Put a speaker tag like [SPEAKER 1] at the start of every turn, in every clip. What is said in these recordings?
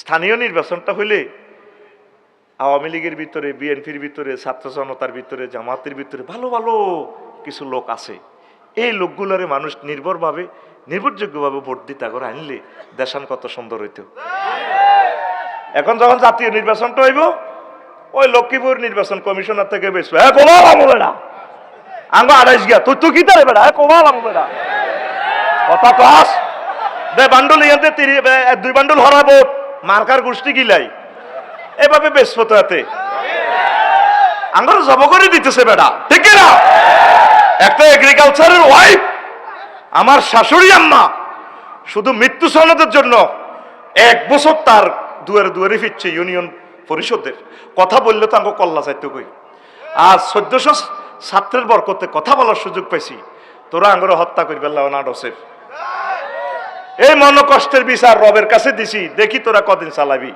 [SPEAKER 1] স্থানীয় নির্বাচনটা হইলে আওয়ামী লীগের ভিতরে, বিএনপির ভিতরে, ছাত্র জনতার ভিতরে, জামাতের ভিতরে ভালো ভালো কিছু লোক আছে। এই লোকগুলোরে মানুষ নির্ভরভাবে, নির্ভরযোগ্যভাবে ভোট দিতে করে আনলে দেশান কত সুন্দর হইতো। এখন যখন জাতীয় নির্বাচনটা হইব, ওই লক্ষ্মীপুর নির্বাচন কমিশনার থেকে বেশ হ্যাঁ কোমাল আমলে না। আঙ্গ আড়াইশ গিয়া, তুই তুই কি তাই বেড়া? হ্যাঁ কোমাল আমলে না। কথা কস। দে বান্ডুল ইয়াতে তিরি দুই বান্ডুল হরাবো। মার্কার গোষ্ঠী গিলাই। এভাবে বেশ হতো জব করে দিতেছে বেড়া ঠিক না একটা এগ্রিকালচারের ওয়াইফ আমার শাশুড়ি আম্মা, শুধু মৃত্যু সনদের জন্য এক বছর তার দুয়ারে দুয়ারে ফিরছে ইউনিয়ন পরিষদের। কথা বললে তো আমাকে কল্লা চাইতে কই। আর চোদ্দশো ছাত্রের বরকতে কথা বলার সুযোগ পাইছি। তোরা আঙ্গরে হত্যা করি ফেললাম না ডসের এই মন কষ্টের বিচার রবের কাছে দিছি। দেখি তোরা কদিন চালাবি।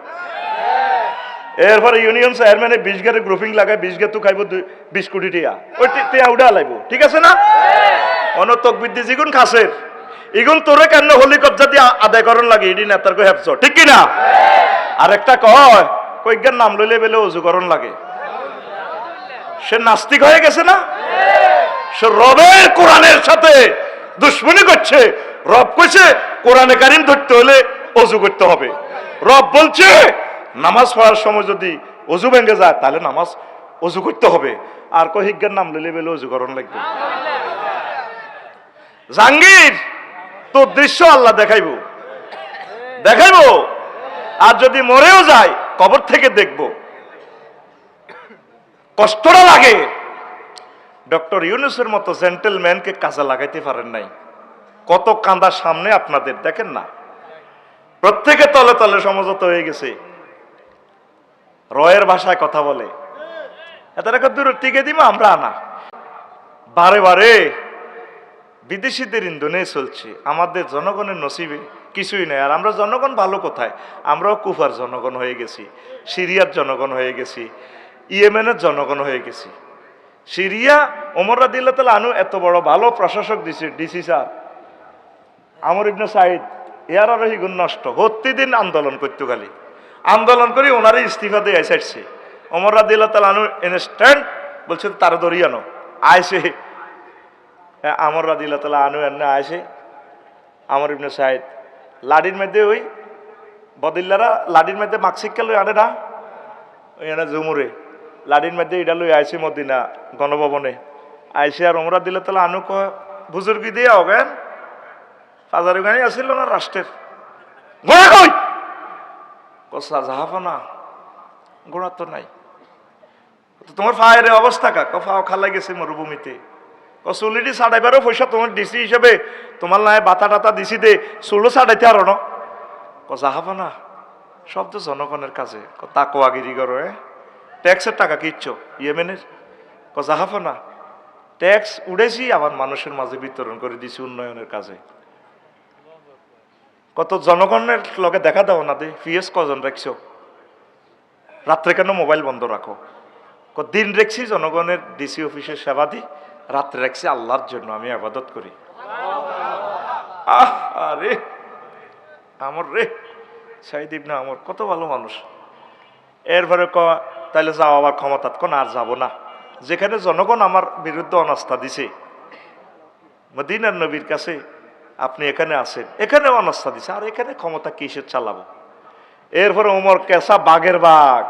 [SPEAKER 1] এরপরে ইউনিয়ন চেয়ারম্যানে বিশ গাড়ি গ্রুপিং লাগায় বিশ গেতু খাইব বিশ কোটি টিয়া। ওই টিয়া উড়া লাইব। ঠিক আছে না? অন তকবিদ্দি জিগুন খাসের। ইগুন তোরে কেন হলি কবজা দিয়ে আদায় করন লাগে? ইডি নেতার কই হেফছ ঠিক কি না আরেকটা কয় কইজ্ঞান নাম লইলে বেলে অজু করন লাগে। সে নাস্তিক হয়ে গেছে না? সে রবের কোরআনের সাথে দুশ্মনী করছে। রব কইছে কোরআনে কারিম ধরতে হলে অজু করতে হবে। রব বলছে, নামাজ পড়ার সময় যদি অজু ভেঙে যায়, তাহলে নামাজ অজু করতে হবে। আর কহিজ্ঞার নাম লইলে বেলে অজু করণ লাগবে। জাহাঙ্গীর, তোর দৃশ্য আল্লাহ দেখাইব। দেখাইব? আর যদি মরেও যায়, কবর থেকে দেখব। কষ্টটা লাগে। ডক্টর ইউনুসের মতো জেন্টেলম্যানকে কাজে লাগাইতে পারেন নাই। কত কান্দা সামনে আপনাদের, দেখেন না? প্রত্যেকে তলে তলে সমঝোতা হয়ে গেছে। রয়ের ভাষায় কথা বলে। এত দূর টিকে দিমা, আমরা আনা বারে বারে বিদেশিদের ইন্ধনে চলছে। আমাদের জনগণের নসিবে কিছুই নেই। আর আমরা জনগণ ভালো কোথায়? আমরাও কুফার জনগণ হয়ে গেছি, সিরিয়ার জনগণ হয়ে গেছি, ইয়েমেনের জনগণ হয়ে গেছি। সিরিয়া, ওমর রাদিল্লা তালা আনু এত বড় ভালো প্রশাসক দিছে, DC sir. Amr ibn Said এর আরও গুণ নষ্ট। প্রতিদিন আন্দোলন করতে খালি। আন্দোলন করি ওনারই ইস্তিফা দিয়ে এসেছে ওমর রাদিল্লা তালা আনু ইনস্ট্যান্ট বলছে তার দরিয়ানো আইসে। হ্যাঁ, আমর রাদিল্লা তালা আনু এনে আইসে। আমর ইবনে সাইদ লাডির মধ্যে ওই বদিল্লারা লাডির মধ্যে মাকসিক্কা লই আনে না? ওই এনে জুমুরে লাডির মধ্যে এটা লই আইসে মদিনা গণভবনে। আইসে আর ওমরা দিলে তাহলে আনু কয় বুজুর্গি দিয়ে হবেন হাজারি গাড়ি আসিল না রাষ্ট্রের গোড়া কই? কসা জাহাফা গোড়া তো নাই। তো তোমার ফায়ের অবস্থা কা কফাও খালাই গেছে মরুভূমিতে। কসুলিটি সাড়াইবারও পয়সা তোমার ডিসি হিসেবে তোমার নাই বাতা টাতা দিছি দে চুলো সাড়াইতে আরও ন। হাফা না সব তো জনগণের কাছে তাকোয়াগিরি করো হ্যাঁ ট্যাক্সের টাকা কিচ্ছ ইয়েমেনের? হাফা না ট্যাক্স উড়েছি আবার মানুষের মাঝে বিতরণ করে দিছি উন্নয়নের কাজে। কত জনগণের লগে দেখা দাও না দে, ফিএস কজন রাখছো? রাত্রে কেন মোবাইল বন্ধ রাখো? দিন রেখছি জনগণের ডিসি অফিসের সেবা দিই রাত্রে রাখছি আল্লাহর জন্য আমি আবাদত করি। আহ আরে আমর রে সাইদিব না আমর, কত ভালো মানুষ। এরপরে ক, তাইলে যাও আবার ক্ষমতাত, কোন আর যাব না। যেখানে জনগণ আমার বিরুদ্ধে অনাস্থা দিছে, মদিনার নবীর কাছে আপনি এখানে আছেন। এখানে অনাস্থা দিছে। আর এখানে ক্ষমতা কিসের চালাবো? এরপরে ওমর কেসা বাঘের বাঘ।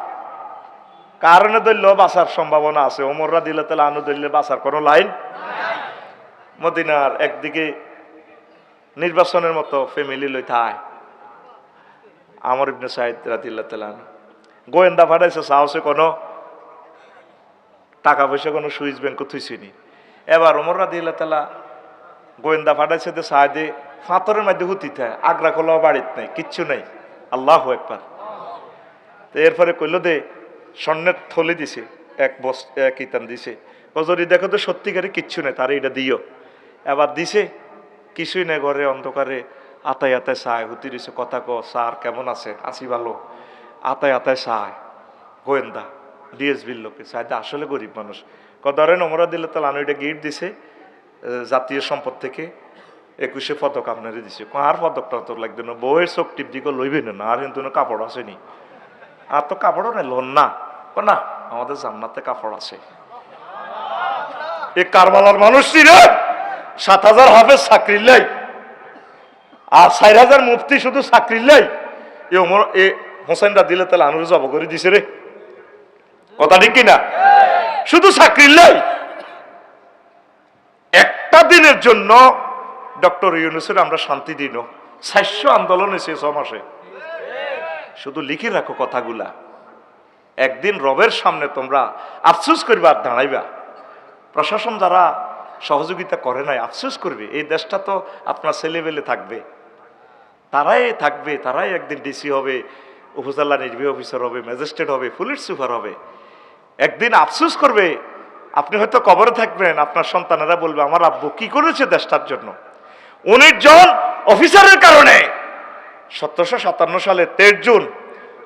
[SPEAKER 1] কারণে দলীয় বাঁচার সম্ভাবনা আছে। ওমররা দিলে তাহলে আনু দলীয় বাঁচার কোনো লাইন মদিনার একদিকে নির্বাচনের মতো ফ্যামিলি লই থায়। আমর ইবনে সাইদ রাদিল্লাহ তালান গোয়েন্দা ফাটাইছে, সাহসে কোনো টাকা পয়সা কোনো সুইচ ব্যাংক থুইছিনি এবার ওমর রাদিল্লাহ তালা গোয়েন্দা ফাটাইছে তো সাহায্যে, ফাতরের মধ্যে হুতিতে আগ্রা খোলাও বাড়িত নাই, কিচ্ছু নাই। আল্লাহ একবার তো এরপরে কইল দে স্বর্ণের থলি দিছে, এক বস এক ইতান দিছে। যদি দেখো তো সত্যিকারে কিচ্ছু নেই, তারে এটা দিও। এবার দিছে, কিছুই নেই, ঘরে অন্ধকারে আতায় আতায় চায় হুতি দিছে, কথা ক, স্যার কেমন আছে? আছি ভালো। আতায় আতায় চায় গোয়েন্দা, ডিএসবির লোকে চাইতে আসলে গরিব মানুষ। ক ধরেন ওমরা দিলে তাহলে আনু এটা গিফট দিছে জাতীয় সম্পদ থেকে একুশে পদক আপনারে দিছে। আর পদকটা তোর লাগবে না বউয়ের চোখ টিপ দিকে লইবে না আর কিন্তু কাপড় আসেনি আর তো কাপড়ও নাই লোন না। না আমাদের জান্নাতে কাপড় আছে। এ কারবালার মানুষটি রে সাত হাজার হাফেজ চাকরির লাই আর চার হাজার মুফতি শুধু চাকরির লাই। এ ওমর এ হোসেনরা দিলে তাহলে আনুর জব করে দিছে রে। কথা ঠিক কিনা? শুধু চাকরির লাই। একটা দিনের জন্য ডক্টর ইউনুসের আমরা শান্তি দিন সাস্য আন্দোলন ছ মাসে। শুধু লিখে রাখো কথাগুলা। একদিন রবের সামনে তোমরা আফসোস করবে আর দাঁড়াইবা। প্রশাসন যারা সহযোগিতা করে নাই, আফসোস করবে। এই দেশটা তো আপনার ছেলেবেলে থাকবে। তারাই থাকবে, তারাই একদিন ডিসি হবে, উপজেলা নির্বাহী অফিসার হবে, ম্যাজিস্ট্রেট হবে, পুলিশ সুপার হবে। একদিন আফসোস করবে আপনি হয়তো কবরে থাকবেন, আপনার সন্তানেরা বলবে, আমার আব্বু কি করেছে দেশটার জন্য? উনিশ জন অফিসারের কারণে সতেরোশো সাতান্ন সালে তেইশ জুন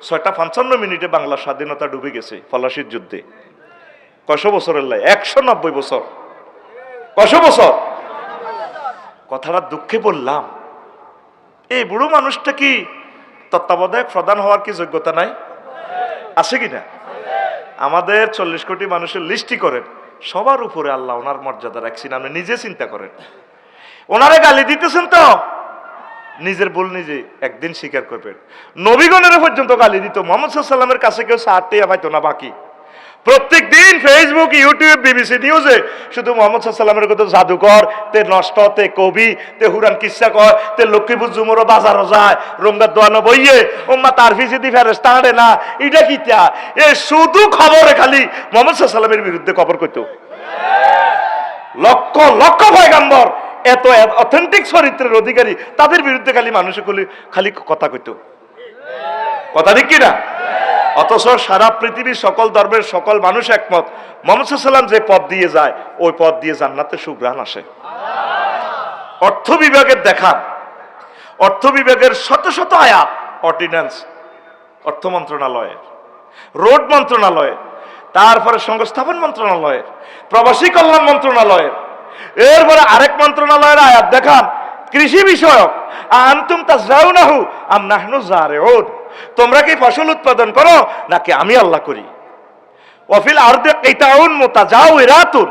[SPEAKER 1] ছয়টা পঞ্চান্ন মিনিটে বাংলা স্বাধীনতা ডুবে গেছে ফলাশির যুদ্ধে। কশো বছরের লাই? একশো নব্বই বছর। কশো বছর? কথাটা দুঃখে বললাম। এই বুড়ো মানুষটা কি তত্ত্বাবধায়ক, প্রধান হওয়ার কি যোগ্যতা নাই? আছে কি না আমাদের চল্লিশ কোটি মানুষের লিস্টি করেন। সবার উপরে আল্লাহ ওনার মর্যাদা রাখছেন, আপনি নিজে চিন্তা করেন। ওনারে গালি দিতেছেন তো। নিজের ভুল নিজে একদিন স্বীকার করবেন। নবীগণের পর্যন্ত গালি দিত, মোহাম্মদ সাল্লামের কাছে কেউ সাহায্যে পাইতো না বাকি। প্রত্যেক দিন ফেসবুক ইউটিউব বিবিসি নিউজে শুধু মোহাম্মদ সাল্লামের কথা জাদুকর তে নষ্ট, তে কবি, তে হুরান কিসা কর তে লক্ষ্মীপুর জুমরো বাজারও যায় রঙ্গার দোয়ানো বইয়ে ওম্মা তার ফিসে দি ফেরেস তাড়ে না, এটা কি তা? এ শুধু খবরে খালি মোহাম্মদ সাল্লামের বিরুদ্ধে খবর করতো লক্ষ লক্ষ পয়গাম্বর এত অথেন্টিক চরিত্রের অধিকারী, তাদের বিরুদ্ধে খালি মানুষে খালি কথা কইতো। কথা ঠিক কিনা অথচ সারা পৃথিবীর সকল ধর্মের সকল মানুষ একমত। মোহাম্মদ যে পথ দিয়ে যায়, ওই পথ দিয়ে জান্নাতে সুগ্রাণ আসে। অর্থ বিভাগের দেখা অর্থ বিভাগের শত শত আয়াত অর্ডিন্যান্স অর্থ মন্ত্রণালয়ের রোড মন্ত্রণালয়ের, তারপরে সংস্থাপন মন্ত্রণালয়ের, প্রবাসী কল্যাণ মন্ত্রণালয়ের, এরপরে আরেক মন্ত্রণালয়ের আয়াত দেখান, কৃষি বিষয়ক আন্তুম তাজরাউনাহু আম নাহনু জারেউন। তোমরা কি ফসল উৎপাদন করো? নাকি আমি আল্লাহ করি? ওয়াফিল আরদে কিতাউন মুতাজাউইরাতুন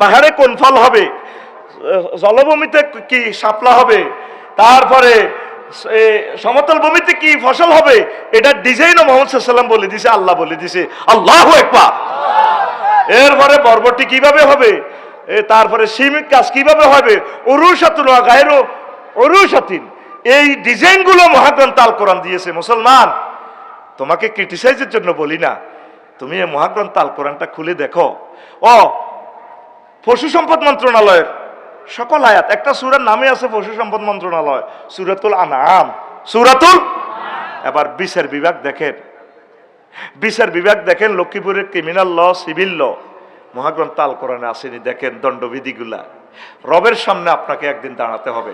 [SPEAKER 1] পাহাড়ে কোন ফল হবে? জলভূমিতে কি শাপলা হবে? তারপরে সমতল ভূমিতে কি ফসল হবে? এটা ডিজাইনও মোহাম্মদ সাল্লাম বলে দিছে, আল্লাহ বলে দিছে। আল্লাহ একবার। এরপরে বরবটি কীভাবে হবে? তারপরে সিমিক কাজ কীভাবে হবে? অরুষাতুন গায়েরও অরুষাতিন এই ডিজাইনগুলো মহাগ্রন্থ আল কোরআন দিয়েছে, মুসলমান। তোমাকে ক্রিটিসাইজের জন্য বলি না। তুমি এই মহাগ্রন্থ আল কোরআনটা খুলে দেখো। ও পশু সম্পদ মন্ত্রণালয়ের সকল আয়াত, একটা সুরার নামে আছে পশু সম্পদ মন্ত্রণালয়, সুরাতুল আনাম সুরাতুল? এবার বিচার বিভাগ দেখেন। বিচার বিভাগ দেখেন, লক্ষ্মীপুরের ক্রিমিনাল ল সিভিল ল মহাগ্রন্থ আল কোরআনে আসেনি, দেখেন দণ্ডবিধিগুলা। রবের সামনে আপনাকে একদিন দাঁড়াতে হবে।